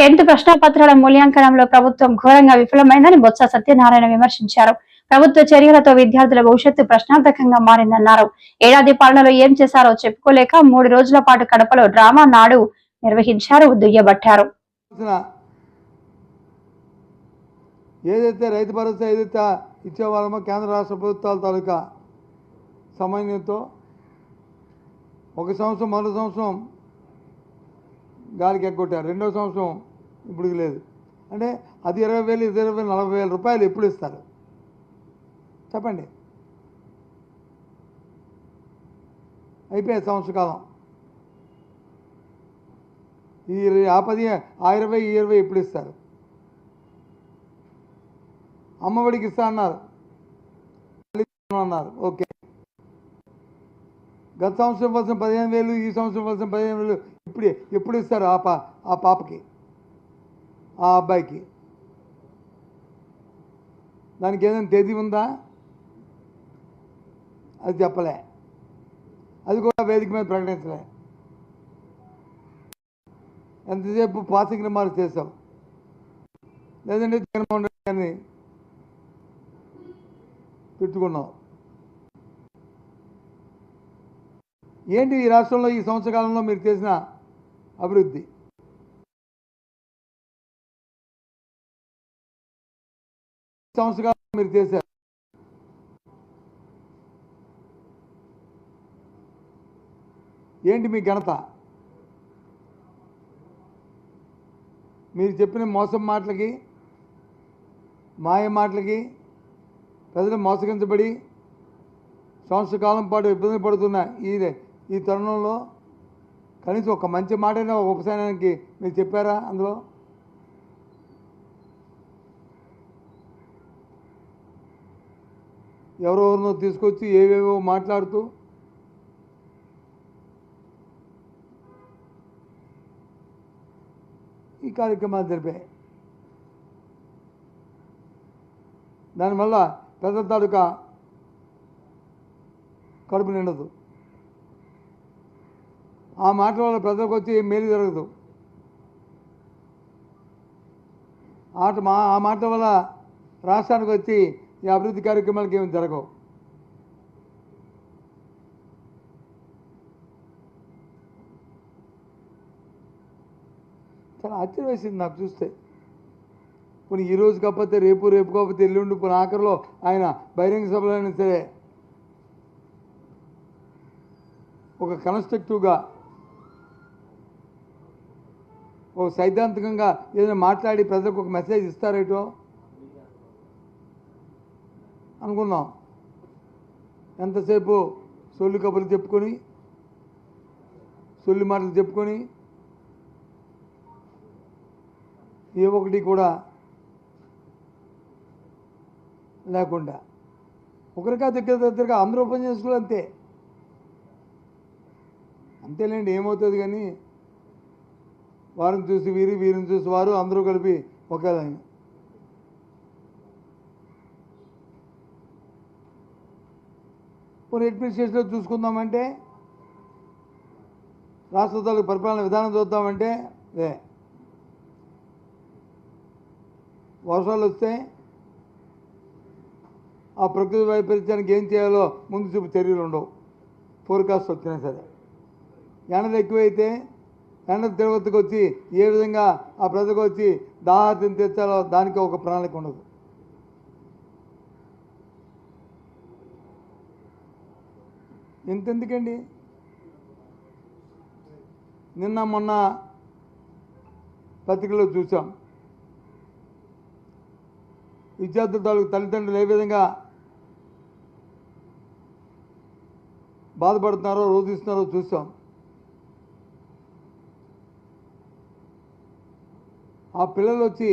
Tenth ప్రశ్నపత్రాల మూల్యాంకనంలో ప్రభుత్వం ఘోరంగా విఫలమైందని బొత్స సత్యనారాయణ విమర్శించారు. ప్రభుత్వ చర్యలతో విద్యార్థుల భవిష్యత్తు ప్రశ్నార్థకంగా మారిందన్నారు. ఏడాది పాలనలో ఏం చేశారో చెప్పుకోలేక మూడు రోజుల పాటు కడపలో డ్రామా నాడు నిర్వహించారు దుయ్యబట్టారు. ఏదైతే రైతు భరోసా ఏదైతే ఇచ్చేవాళ్ళమో కేంద్ర రాష్ట్ర ప్రభుత్వాల తాలూకా సమన్వయంతో ఒక సంవత్సరం మొదటి సంవత్సరం గాలికి ఎగ్గొట్టారు. రెండో సంవత్సరం ఇప్పుడు లేదు. అంటే అది ఇరవై వేలు ఇది ఇరవై వేలు నలభై వేల రూపాయలు ఎప్పుడు ఇస్తారు? చెప్పండి. అయిపోయే సంవత్సర కాలం ఈ ఆ పది ఆ ఇరవై ఈ ఇరవై ఎప్పుడు ఇస్తారు? అమ్మఒడికి ఇస్తా అన్నారు. అన్నారు. ఓకే. గత సంవత్సరం ఇవ్వాల్సిన పదిహేను వేలు ఈ సంవత్సరం ఇవ్వాల్సిన పదిహేను వేలు ఇప్పుడు ఎప్పుడు ఇస్తారు ఆ పా ఆ పాపకి? ఆ అబ్బాయికి. దానికి ఏదైనా తేదీ ఉందా? అది చెప్పలే. అది కూడా వేదిక మీద ప్రకటించలే. ఎంతసేపు పాసింగ్ రిమార్క్ చేసాం లేదంటే జగన్మోహన్ రెడ్డి గారిని తిట్టుకున్నాం ఏంటి ఈ రాష్ట్రంలో ఈ సంవత్సర కాలంలో మీరు చేసిన అభివృద్ధి? ఈ మీరు చేశారు. ఏంటి మీ ఘనత? మీరు చెప్పిన మోసం మాటలకి మాయ మాటలకి ప్రజలు మోసగించబడి సంవత్సర కాలం పాటు ఇబ్బంది పడుతున్న ఈ ఈ తరుణంలో కనీసం ఒక మంచి మాటైనా ఒక ఉపశమనానికి మీరు చెప్పారా అందులో? ఎవరెవరినో తీసుకొచ్చి ఏవేవో మాట్లాడుతూ ఈ కార్యక్రమాలు జరిపాయి దానివల్ల పెద్ద తాలూకా కడుపు నిండదు ఆ మాటల వల్ల ప్రజలకు వచ్చి ఏం మేలు జరగదు ఆట మా ఆ మాట వల్ల రాష్ట్రానికి వచ్చి ఈ అభివృద్ధి కార్యక్రమాలకు ఏమి జరగవు. చాలా ఆశ్చర్యం వేసింది నాకు చూస్తే. పోనీ ఈ రోజు కాకపోతే రేపు రేపు కాకపోతే ఎల్లుండి పోనీ ఆఖరిలో ఆయన బహిరంగ సభలో అయినా సరే ఒక కన్స్ట్రక్టివ్గా ఒక సైద్ధాంతికంగా ఏదైనా మాట్లాడి ప్రజలకు ఒక మెసేజ్ ఇస్తారేటో? అనుకున్నాం. ఎంతసేపు సొల్లు కబుర్లు చెప్పుకొని సొల్లి మాటలు చెప్పుకొని ఏ ఒకటి కూడా లేకుండా. ఒకరికా దగ్గర దగ్గరగా అందరూ ఓపెన్ చేసుకోవాలి అంతే. అంతేలేండి ఏమవుతుంది కానీ వారిని చూసి వీరి వీరిని చూసి వారు అందరూ కలిపి ఒకేలా కొన్ని అడ్మినిస్ట్రేషన్లో చూసుకుందామంటే రాష్ట్ర తాలూకు పరిపాలన విధానం చూద్దామంటే అదే వర్షాలు వస్తే ఆ ప్రకృతి వైపరీత్యానికి ఏం చేయాలో ముందు చూపు చర్యలు ఉండవు. ఫోర్కాస్ట్ వచ్చినా సరే. ఎండలు ఎక్కువైతే ఎండ తిరుపతికి వచ్చి ఏ విధంగా ఆ ప్రజలకు వచ్చి దాహార్థం తెచ్చాలో దానికి ఒక ప్రణాళిక ఉండదు. ఇంతెందుకండి? నిన్న మొన్న పత్రికలో చూసాం విద్యార్థుల తాలూకు తల్లిదండ్రులు ఏ విధంగా బాధపడుతున్నారో రోధిస్తున్నారో చూసాం ఆ పిల్లలు వచ్చి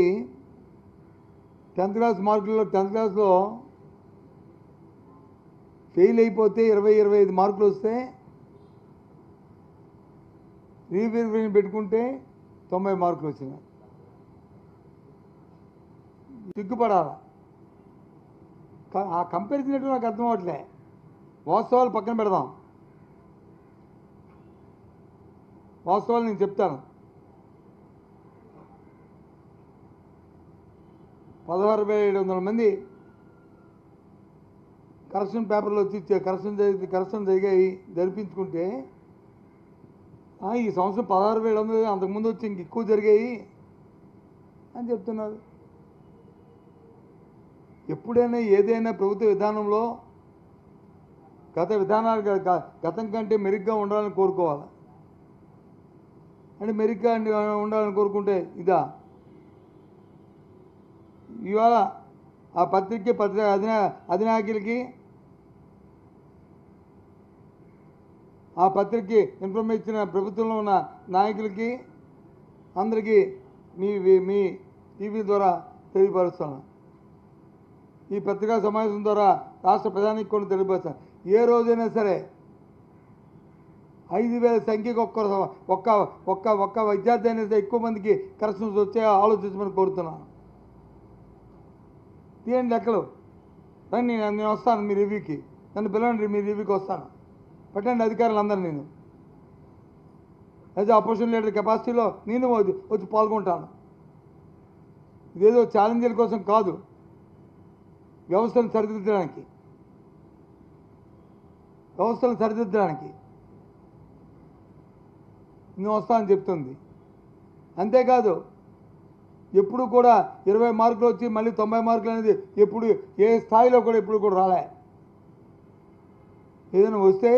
టెన్త్ క్లాస్ మార్కుల్లో టెన్త్ క్లాస్లో ఫెయిల్ అయిపోతే ఇరవై ఇరవై ఐదు మార్కులు వస్తే రీవెరిఫికేషన్ పెట్టుకుంటే తొంభై మార్కులు వచ్చినాయి. సిగ్గుపడాల? ఆ కంపారిజన్ ఏంటో నాకు అర్థం అవ్వట్లే. వాస్తవాలు పక్కన పెడదాం. వాస్తవాలు నేను చెప్తాను. పదహారు వేల ఏడు వందల మంది కరెక్షన్ పేపర్లో వచ్చి కరెక్షన్ జరిగి కరెక్షన్ జరిగాయి జరిపించుకుంటే ఆ, ఈ సంవత్సరం పదహారు వేల వందలు అంతకుముందు వచ్చి ఇంక ఎక్కువ జరిగాయి అని చెప్తున్నారు. ఎప్పుడైనా ఏదైనా ప్రభుత్వ విధానంలో గత విధానాలు గతం కంటే మెరుగ్గా ఉండాలని కోరుకోవాలి? అంటే మెరుగ్గా ఉండాలని కోరుకుంటే ఇదా? ఇవాళ ఆ పత్రిక పత్రిక అధినా అధినాయకులకి ఆ పత్రికకి ఇన్ఫర్మేషన్ ఇచ్చిన ప్రభుత్వంలో ఉన్న నాయకులకి అందరికీ మీ మీ- టీవీ ద్వారా తెలియపరుస్తున్నాను ఈ పత్రికా సమావేశం ద్వారా రాష్ట్ర ప్రధానికి కూడా తెలియపరుస్తాను. ఏ రోజైనా సరే ఐదు వేల సంఖ్యకు ఒక్క ఒక్క ఒక్క ఒక్క విద్యార్థి అనేది ఎక్కువ మందికి కరెక్షన్స్ వచ్చే ఆలోచించమని కోరుతున్నాను. తీయండి లెక్కలు. రండి నేను నేను వస్తాను మీ రివ్యూకి. నన్ను పిలవండి మీ రివ్యూకి వస్తాను. పెట్టండి అధికారులు అందరు నేను. యాజ్ అపోజిషన్ లీడర్ కెపాసిటీలో నేను వచ్చి పాల్గొంటాను. ఇదేదో ఛాలెంజీల కోసం కాదు వ్యవస్థను సరిదిద్దడానికి. వ్యవస్థను సరిదిద్దడానికి. నేను వస్తానని చెప్తుంది. అంతేకాదు ఎప్పుడు కూడా ఇరవై మార్కులు వచ్చి మళ్ళీ తొంభై మార్కులు అనేది ఎప్పుడు ఏ స్థాయిలో కూడా ఎప్పుడు కూడా రాలే. ఏదైనా వస్తే